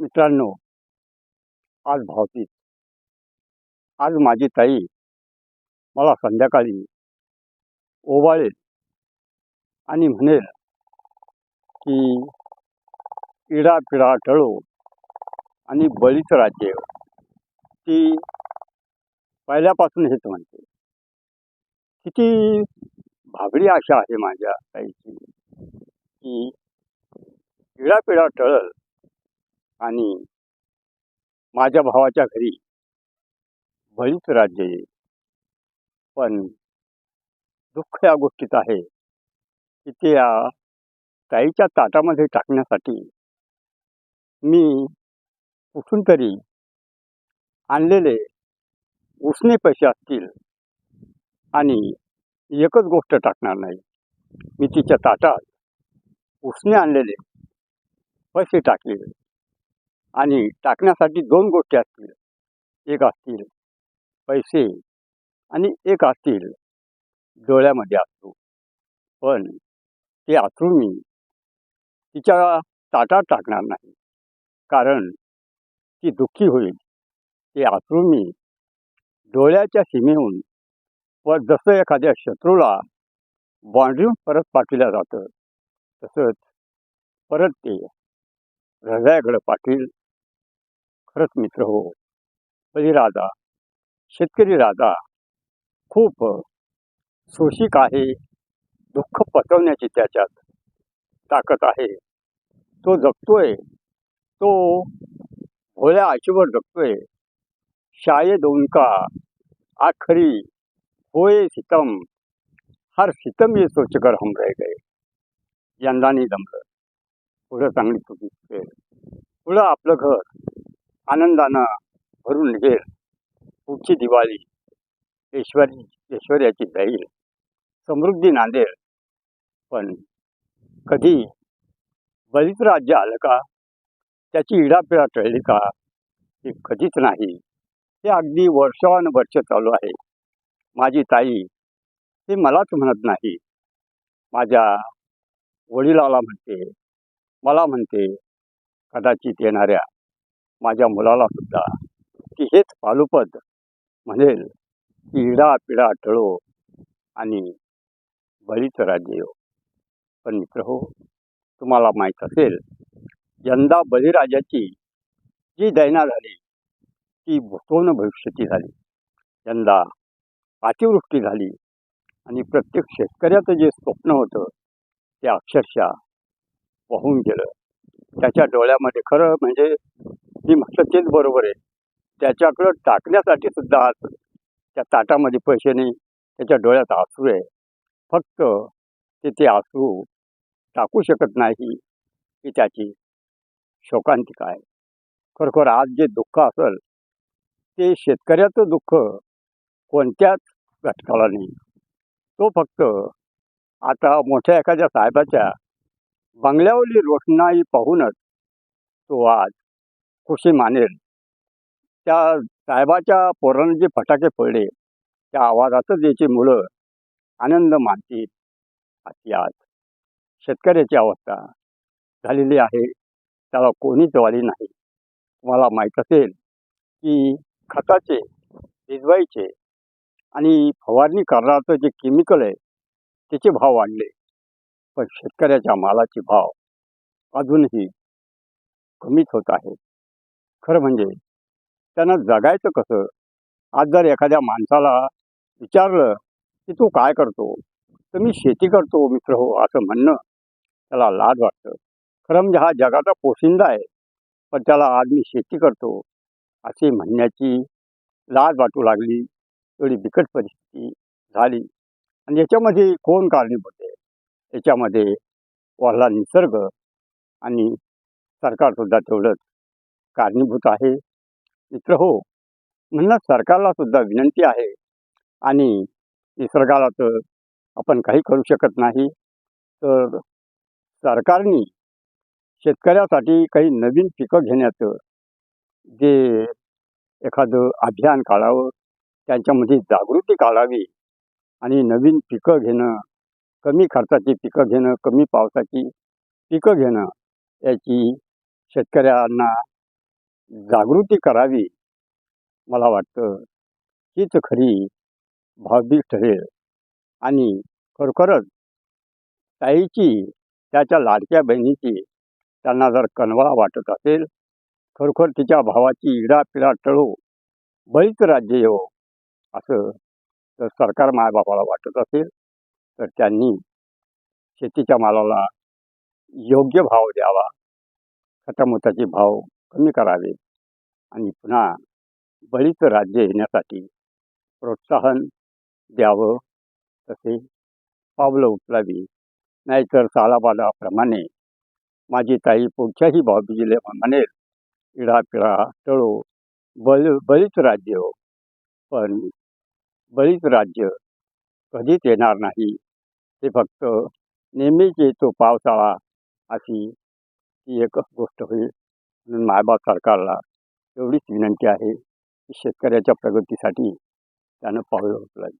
मित्रांनो आज भावतीत आज माझी ताई मला संध्याकाळी ओवाळेल आणि म्हणेल की इडा पिडा टळो आणि बळीचं राज्य ती पहिल्यापासून हेच म्हणते. किती भाबडी आशा आहे माझ्या ताईची की इडापिडा टळल आणि माझ्या भावाच्या घरी बळीच राज्य येईल पण दुःख या गोष्टीत आहे की ते या ताईच्या ताटामध्ये टाकण्यासाठी मी कुठून तरी आणलेले उसने पैसे असतील आणि एकच गोष्ट टाकणार नाही. मी तिच्या ताटात उसने आणलेले पैसे टाकलेले आणि टाकण्यासाठी दोन गोष्टी असतील. एक असतील पैसे आणि एक असतील डोळ्यामध्ये असतो पण ते अथरू मी तिच्या ताटात टाकणार नाही. कारण ती दुःखी होईल. ते अथरू मी डोळ्याच्या सीमेहून व जसं एखाद्या शत्रूला बाँड्रीहून परत पाठविल्या जातं तसंच परत ते हृदयाकडे पाठील खरंच मित्र हो. म्हणजे बळीराजा शेतकरी राजा खूप शोषिक आहे दुःख पचवण्याची त्याच्यात ताकद आहे. तो जगतोय तो भोळ्या आशीवर जगतोय. शायद उनका आखरी होय सितम हर सितम ये सोचकर हम रह गए. यंदा नाही जमलं. पुढं चांगली तुझी पुढं आपलं घर आनंदानं भरून निघेल पुढची दिवाळी ऐश्वरी ऐश्वर्याची जाईल. समृद्धी नांदेल पण कधी बरीच राज्य आलं का? त्याची इडापिडा टळली का? हे कधीच नाही. हे अगदी वर्षानुवर्ष चालू आहे. माझी ताई हे मलाच म्हणत नाही. माझ्या वडिलाला म्हणते मला म्हणते कदाचित येणाऱ्या माझ्या मुलाला सुद्धा की हेच पालुपद. म्हणेल की इडा पिडा टळो आणि बळीचं राज्य येऊ पण मित्र हो तुम्हाला माहीत असेल यंदा बळीराजाची जी दैना झाली ती भूतोन भविष्याची झाली. यंदा अतिवृष्टी झाली आणि प्रत्येक शेतकऱ्याचं जे स्वप्न होतं ते अक्षरशः वाहून गेलं. त्याच्या डोळ्यामध्ये खरं म्हणजे मी म्हटलं तेच बरोबर आहे. त्याच्याकडं टाकण्यासाठी सुद्धा आज त्या ताटामध्ये पैसे नाही त्याच्या डोळ्यात आसू आहे. फक्त ते ते आसू टाकू शकत नाही ही त्याची शोकांतिका आहे. खरोखर आज जे दुःख असेल ते शेतकऱ्याचं दुःख कोणत्याच घटकाला नाही. तो फक्त आता मोठ्या एखाद्या साहेबाच्या बंगल्यावरली रोषणाई पाहूनच तो आज खुशी मानेल. त्या साहेबाच्या पोरानं जे फटाके फोडले त्या आवाजातच याची मुलं आनंद मानतील. अशी आज शेतकऱ्याची अवस्था झालेली आहे. त्याला कोणीच वाली नाही. तुम्हाला माहीत असेल की खताचे भिजवायचे आणि फवारणी करणारचं जे केमिकल आहे त्याचे भाव वाढले. पण शेतकऱ्याच्या मालाचे भाव अजूनही कमीच होत आहेत. खरं म्हणजे त्यांना जगायचं कसं? आज जर एखाद्या माणसाला विचारलं की तू काय करतो? तर मी शेती करतो मित्र हो असं म्हणणं त्याला लाज वाटतं. खरं म्हणजे हा जगाचा पोशिंदा आहे. पण त्याला आज मी शेती करतो असे म्हणण्याची लाज वाटू लागली. एवढी बिकट परिस्थिती झाली. आणि याच्यामध्ये कोण कारणीभूत आहे? याच्यामध्ये वाढला निसर्ग आणि सरकारसुद्धा तेवढंच कारणीभूत आहे. मित्र हो म्हणून सरकारला सुद्धा विनंती आहे आणि निसर्गाला तर आपण काही करू शकत नाही. तर सरकारने शेतकऱ्यासाठी काही नवीन पिकं घेण्याचं जे एखादं अभियान काढावं त्यांच्यामध्ये जागृती काढावी आणि नवीन पिकं घेणं कमी खर्चाची पिकं घेणं कमी पावसाची पिकं घेणं याची शेतकऱ्यांना जागृती करावी मला वाटतं. हीच खरी भावभीक ठरेल आणि खरोखरच ताईची त्याच्या लाडक्या बहिणीची त्यांना जर कनवा वाटत असेल खरोखर तिच्या भावाची इडापिडा टळो बळीच राज्य येऊ असं जर सरकार मायबापाला वाटत असेल तर त्यांनी शेतीच्या मालाला योग्य भाव द्यावा. खतामताचे भाव कमी करावे आणि पुन्हा बळीचं राज्य येण्यासाठी प्रोत्साहन द्यावं तसे पावलं उचलावी. नाहीतर चालाबादाप्रमाणे माझी ताई पुढच्याही भाऊबीजीले म्हणेल इडापिडा टळो बळी बळीच राज्य हो. पण बळीच राज्य कधीच येणार नाही. ते फक्त नेहमीच येतो पावसाळा अशी ती एक गोष्ट होईल. म्हणून मायबाप सरकारला एवढीच विनंती आहे की शेतकऱ्याच्या प्रगतीसाठी त्यानं पावलं उचलावी